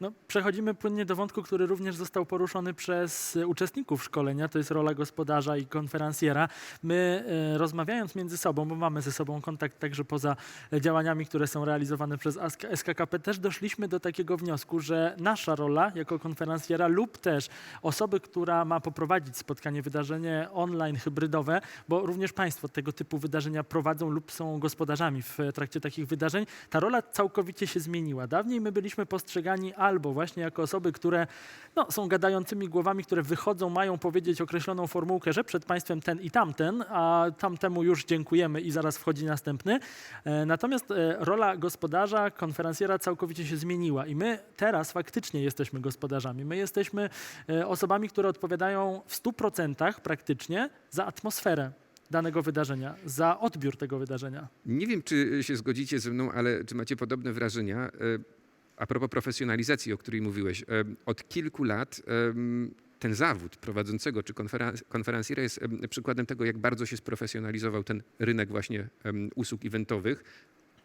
No, przechodzimy płynnie do wątku, który również został poruszony przez uczestników szkolenia, to jest rola gospodarza i konferencjera. My e, rozmawiając między sobą, bo mamy ze sobą kontakt także poza działaniami, które są realizowane przez SKKP, też doszliśmy do takiego wniosku, że nasza rola jako konferencjera lub też osoby, która ma poprowadzić spotkanie, wydarzenie online, hybrydowe, bo również Państwo tego typu wydarzenia prowadzą lub są gospodarzami w trakcie takich wydarzeń, ta rola całkowicie się zmieniła. Dawniej my byliśmy postrzegani albo właśnie jako osoby, które no, są gadającymi głowami, które wychodzą, mają powiedzieć określoną formułkę, że przed Państwem ten i tamten, a tamtemu już dziękujemy i zaraz wchodzi następny. E, Natomiast e, rola gospodarza, konferencjera całkowicie się zmieniła i my teraz faktycznie jesteśmy gospodarzami. My jesteśmy e, osobami, które odpowiadają w 100% praktycznie za atmosferę danego wydarzenia, za odbiór tego wydarzenia. Nie wiem, czy się zgodzicie ze mną, ale czy macie podobne wrażenia? A propos profesjonalizacji, o której mówiłeś. Od kilku lat ten zawód prowadzącego czy konferen- konferencjera jest em, przykładem tego, jak bardzo się sprofesjonalizował ten rynek właśnie usług eventowych.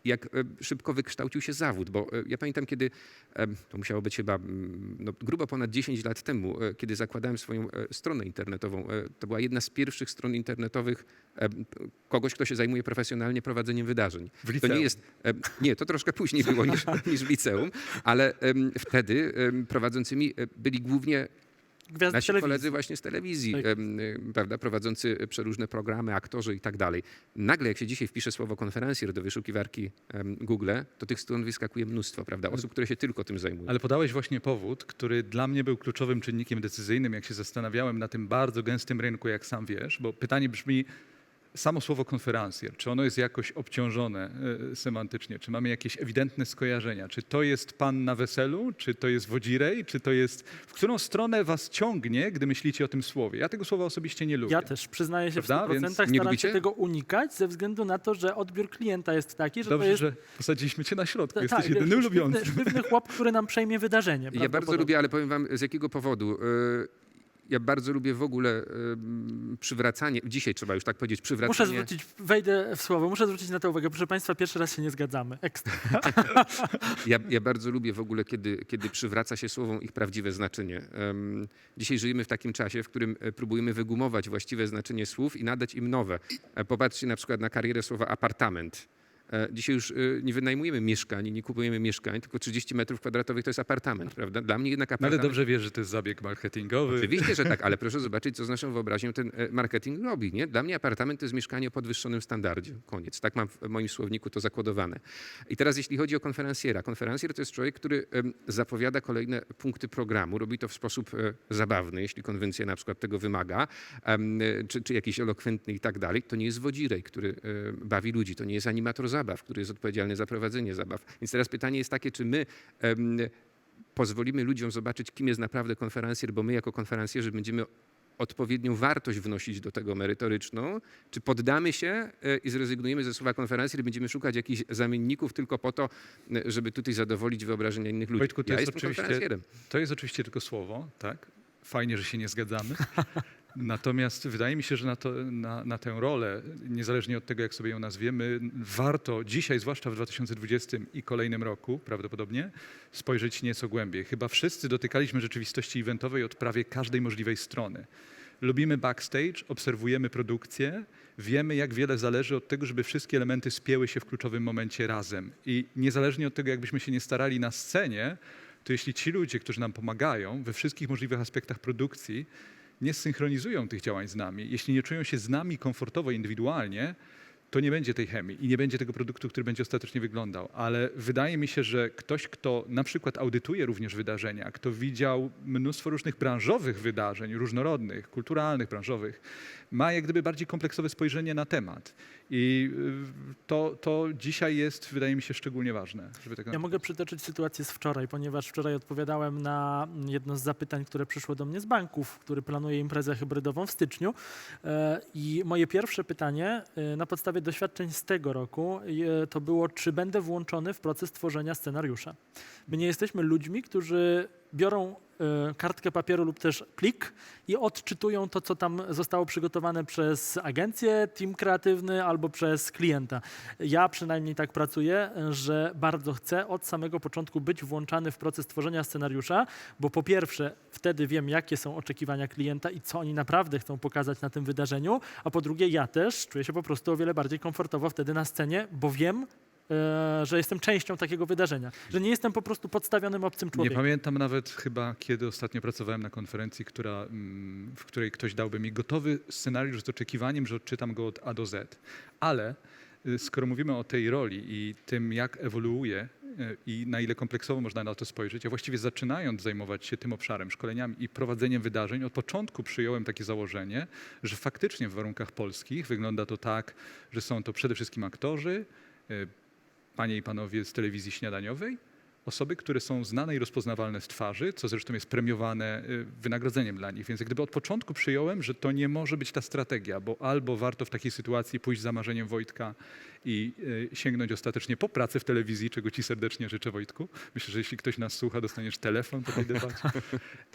Jak e, szybko wykształcił się zawód, bo e, ja pamiętam, kiedy to musiało być chyba mm, no, grubo ponad 10 lat temu, e, kiedy zakładałem swoją stronę internetową. To była jedna z pierwszych stron internetowych kogoś, kto się zajmuje profesjonalnie prowadzeniem wydarzeń. W To liceum. nie jest. Nie, to troszkę później było niż, niż w liceum, ale wtedy prowadzącymi byli głównie Gwiazdy nasi telewizji. koledzy właśnie z telewizji, Tak. prawda, prowadzący przeróżne programy, aktorzy i tak dalej. Nagle, jak się dzisiaj wpisze słowo konferencjer do wyszukiwarki Google, to tych stron wyskakuje mnóstwo, prawda, osób, które się tylko tym zajmują. Ale podałeś właśnie powód, który dla mnie był kluczowym czynnikiem decyzyjnym, jak się zastanawiałem na tym bardzo gęstym rynku, jak sam wiesz, bo pytanie brzmi, samo słowo konferencjer, czy ono jest jakoś obciążone e, semantycznie, czy mamy jakieś ewidentne skojarzenia, czy to jest pan na weselu, czy to jest wodzirej, czy to jest, w którą stronę was ciągnie, gdy myślicie o tym słowie? Ja tego słowa osobiście nie lubię. Ja też przyznaję się Prawda? w 100%. Więc Staram nie się lubicie? tego unikać ze względu na to, że odbiór klienta jest taki, że Dobrze, to jest że posadziliśmy cię na środku, Ta- jesteś tak, jedyny wiesz, ulubiący. Sztywny, chłop, który nam przejmie wydarzenie. Ja bardzo lubię, ale powiem wam z jakiego powodu. E, Ja bardzo lubię w ogóle przywracanie, dzisiaj trzeba już tak powiedzieć, Muszę przywracanie. zwrócić, wejdę w słowo, muszę zwrócić na to uwagę. Proszę Państwa, pierwszy raz się nie zgadzamy. Ekstra. Ja, ja bardzo lubię w ogóle, kiedy, kiedy przywraca się słowom ich prawdziwe znaczenie. Dzisiaj żyjemy w takim czasie, w którym e, próbujemy wygumować właściwe znaczenie słów i nadać im nowe. E, Popatrzcie na przykład na karierę słowa apartament. E, Dzisiaj już e, nie wynajmujemy mieszkań, nie kupujemy mieszkań, tylko 30 metrów kwadratowych to jest apartament, prawda? Dla mnie jednak No ale apartament... dobrze wiesz, że to jest zabieg marketingowy. Oczywiście, że tak, ale proszę zobaczyć, co z naszą wyobraźnią ten e, marketing robi. Nie? Dla mnie apartament to jest mieszkanie o podwyższonym standardzie. Koniec. Tak mam w moim słowniku to zakodowane. I teraz jeśli chodzi o konferencjera. Konferencjer to jest człowiek, który zapowiada kolejne punkty programu. Robi to w sposób zabawny, jeśli konwencja na przykład tego wymaga, czy, czy jakiś elokwentny i tak dalej. To nie jest wodzirej, który bawi ludzi. To nie jest animator zabaw, który jest odpowiedzialny za prowadzenie zabaw. Więc teraz pytanie jest takie, czy my em, pozwolimy ludziom zobaczyć, kim jest naprawdę konferencjer, bo my jako konferencjerzy będziemy odpowiednią wartość wnosić do tego merytoryczną, czy poddamy się e, i zrezygnujemy ze słowa konferencjer i będziemy szukać jakichś zamienników tylko po to, e, żeby tutaj zadowolić wyobrażenia innych ludzi. Wojtku, to ja jest oczywiście-. To jest oczywiście tylko słowo, tak? Fajnie, że się nie zgadzamy. Natomiast wydaje mi się, że na, to, na, na tę rolę, niezależnie od tego, jak sobie ją nazwiemy, warto dzisiaj, zwłaszcza w 2020 i kolejnym roku prawdopodobnie, spojrzeć nieco głębiej. Chyba wszyscy dotykaliśmy rzeczywistości eventowej od prawie każdej możliwej strony. Lubimy backstage, obserwujemy produkcję, wiemy, jak wiele zależy od tego, żeby wszystkie elementy spięły się w kluczowym momencie razem. I niezależnie od tego, jakbyśmy się nie starali na scenie, to jeśli ci ludzie, którzy nam pomagają we wszystkich możliwych aspektach produkcji, nie synchronizują tych działań z nami, jeśli nie czują się z nami komfortowo, indywidualnie, to nie będzie tej chemii i nie będzie tego produktu, który będzie ostatecznie wyglądał. Ale wydaje mi się, że ktoś, kto na przykład audytuje również wydarzenia, kto widział mnóstwo różnych branżowych wydarzeń, różnorodnych, kulturalnych, branżowych, ma jak gdyby bardziej kompleksowe spojrzenie na temat. I y, to, to dzisiaj jest, wydaje mi się, szczególnie ważne. Żeby tak Ja mogę przytoczyć sytuację z wczoraj, ponieważ wczoraj odpowiadałem na jedno z zapytań, które przyszło do mnie z banków, który planuje imprezę hybrydową w styczniu. E, I moje pierwsze pytanie e, na podstawie doświadczeń z tego roku e, to było, czy będę włączony w proces tworzenia scenariusza. My nie jesteśmy ludźmi, którzy biorą e, kartkę papieru lub też plik i odczytują to, co tam zostało przygotowane przez agencję, team kreatywny albo przez klienta. Ja przynajmniej tak pracuję, że bardzo chcę od samego początku być włączany w proces tworzenia scenariusza, bo po pierwsze wtedy wiem, jakie są oczekiwania klienta i co oni naprawdę chcą pokazać na tym wydarzeniu, a po drugie ja też czuję się po prostu o wiele bardziej komfortowo wtedy na scenie, bo wiem, że jestem częścią takiego wydarzenia, że nie jestem po prostu podstawionym obcym Nie człowiekiem. pamiętam nawet chyba, kiedy ostatnio pracowałem na konferencji, która, mm, w której ktoś dałby mi gotowy scenariusz z oczekiwaniem, że odczytam go od A do Z. Ale y, skoro mówimy o tej roli i tym, jak ewoluuje y, i na ile kompleksowo można na to spojrzeć, ja właściwie zaczynając zajmować się tym obszarem, szkoleniami i prowadzeniem wydarzeń, od początku przyjąłem takie założenie, że faktycznie w warunkach polskich wygląda to tak, że są to przede wszystkim aktorzy, y, panie i panowie z telewizji śniadaniowej, osoby, które są znane i rozpoznawalne z twarzy, co zresztą jest premiowane y, wynagrodzeniem dla nich. Więc jak gdyby od początku przyjąłem, że to nie może być ta strategia, bo albo warto w takiej sytuacji pójść za marzeniem Wojtka i y, sięgnąć ostatecznie po pracę w telewizji, czego ci serdecznie życzę Wojtku. Myślę, że jeśli ktoś nas słucha, dostaniesz telefon po tej debacie.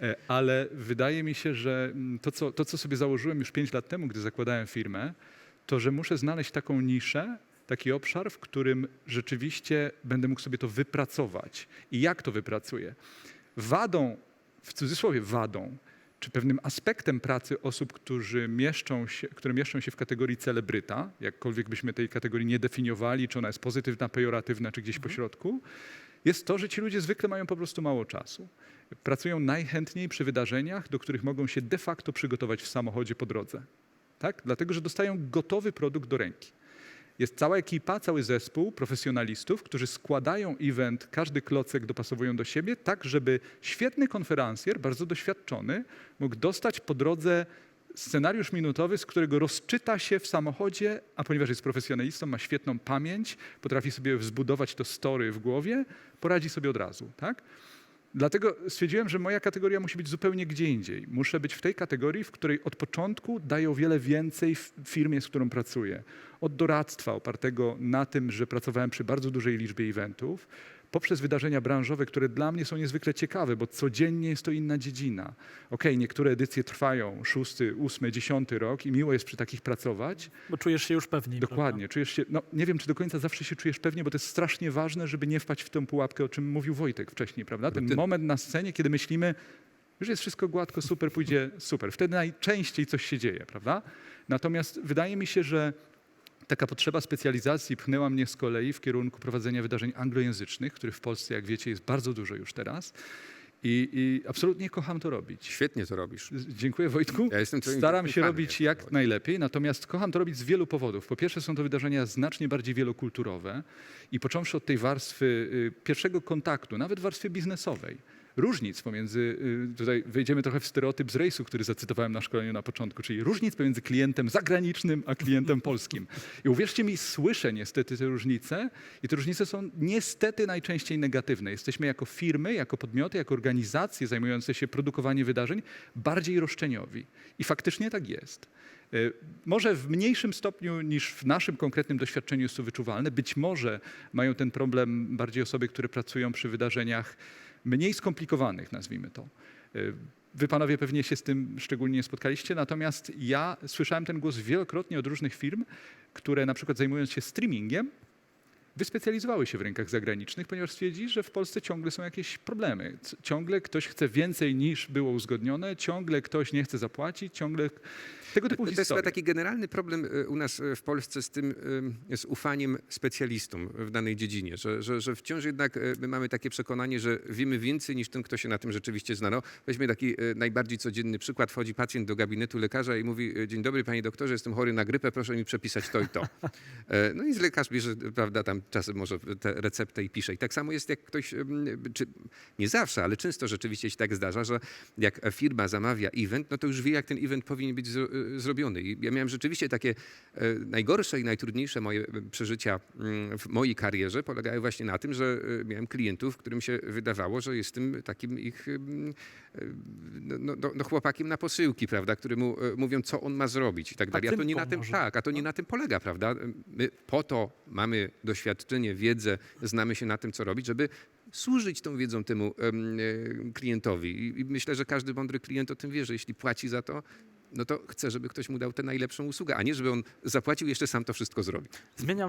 E, Ale wydaje mi się, że mm, to co, to, co sobie założyłem już pięć lat temu, gdy zakładałem firmę, to, że muszę znaleźć taką niszę, taki obszar, w którym rzeczywiście będę mógł sobie to wypracować. I jak to wypracuję? Wadą, w cudzysłowie wadą, czy pewnym aspektem pracy osób, którzy mieszczą się, które mieszczą się w kategorii celebryta, jakkolwiek byśmy tej kategorii nie definiowali, czy ona jest pozytywna, pejoratywna, czy gdzieś pośrodku, jest to, że ci ludzie zwykle mają po prostu mało czasu. Pracują najchętniej przy wydarzeniach, do których mogą się de facto przygotować w samochodzie po drodze. Tak? Dlatego, że dostają gotowy produkt do ręki. Jest cała ekipa, cały zespół profesjonalistów, którzy składają event, każdy klocek dopasowują do siebie, tak żeby świetny konferencjer, bardzo doświadczony, mógł dostać po drodze scenariusz minutowy, z którego rozczyta się w samochodzie, a ponieważ jest profesjonalistą, ma świetną pamięć, potrafi sobie zbudować to story w głowie, poradzi sobie od razu. Tak? Dlatego stwierdziłem, że moja kategoria musi być zupełnie gdzie indziej. Muszę być w tej kategorii, w której od początku daję o wiele więcej w firmie, z którą pracuję. Od doradztwa opartego na tym, że pracowałem przy bardzo dużej liczbie eventów, poprzez wydarzenia branżowe, które dla mnie są niezwykle ciekawe, bo codziennie jest to inna dziedzina. Okej, niektóre edycje trwają szósty, ósmy, dziesiąty rok i miło jest przy takich pracować, Bo czujesz się już pewniej. Dokładnie. Czujesz się, no nie wiem, czy do końca zawsze się czujesz pewnie, bo to jest strasznie ważne, żeby nie wpaść w tę pułapkę, o czym mówił Wojtek wcześniej, prawda? Ten ty- moment na scenie, kiedy myślimy, już jest wszystko gładko, super, pójdzie super. Wtedy najczęściej coś się dzieje, prawda? Natomiast wydaje mi się, że taka potrzeba specjalizacji pchnęła mnie z kolei w kierunku prowadzenia wydarzeń anglojęzycznych, których w Polsce, jak wiecie, jest bardzo dużo już teraz. I, i absolutnie kocham to robić. Świetnie to robisz. Dziękuję Wojtku. Ja jestem Staram się robić jak powiedziałeś. najlepiej, natomiast kocham to robić z wielu powodów. Po pierwsze są to wydarzenia znacznie bardziej wielokulturowe i począwszy od tej warstwy y, pierwszego kontaktu, nawet warstwy biznesowej, różnic pomiędzy, y, tutaj wejdziemy trochę w stereotyp z rejsu, który zacytowałem na szkoleniu na początku, czyli różnic pomiędzy klientem zagranicznym a klientem polskim. I uwierzcie mi, słyszę niestety te różnice i te różnice są niestety najczęściej negatywne. Jesteśmy jako firmy, jako podmioty, jako organizacje zajmujące się produkowaniem wydarzeń bardziej roszczeniowi. I faktycznie tak jest. Y, Może w mniejszym stopniu niż w naszym konkretnym doświadczeniu jest to wyczuwalne. Być może mają ten problem bardziej osoby, które pracują przy wydarzeniach mniej skomplikowanych, nazwijmy to. Wy panowie pewnie się z tym szczególnie nie spotkaliście, natomiast ja słyszałem ten głos wielokrotnie od różnych firm, które na przykład zajmując się streamingiem, wyspecjalizowały się w rynkach zagranicznych, ponieważ stwierdzili, że w Polsce ciągle są jakieś problemy. Ciągle ktoś chce więcej niż było uzgodnione, ciągle ktoś nie chce zapłacić, ciągle tego typu To jest chyba taki generalny problem y, u nas y, w Polsce z tym, y, z ufaniem specjalistom w danej dziedzinie, że, że, że wciąż jednak my mamy takie przekonanie, że wiemy więcej niż ten, kto się na tym rzeczywiście zna. No, weźmy taki najbardziej codzienny przykład. Wchodzi pacjent do gabinetu lekarza i mówi, dzień dobry panie doktorze, jestem chory na grypę, proszę mi przepisać to i to. E, No i lekarz bierze, prawda, tam czasem może tę receptę i pisze. I tak samo jest jak ktoś, czy nie zawsze, ale często rzeczywiście się tak zdarza, że jak firma zamawia event, no to już wie, jak ten event powinien być y, zrobiony. I ja miałem rzeczywiście takie e, najgorsze i najtrudniejsze moje e, przeżycia mm, w mojej karierze polegały właśnie na tym, że e, miałem klientów, którym się wydawało, że jestem takim ich e, no, no, no, no chłopakiem na posyłki, prawda, któremu e, mówią, co on ma zrobić i tak dalej. A to nie na tym, tak, a to nie na tym polega, prawda? My po to mamy doświadczenie doświadczenie, wiedzę, znamy się na tym, co robić, żeby służyć tą wiedzą temu em, e, klientowi. I, myślę, że każdy mądry klient o tym wie, że jeśli płaci za to, no to chce, żeby ktoś mu dał tę najlepszą usługę, a nie żeby on zapłacił jeszcze sam to wszystko zrobił. Zmieniam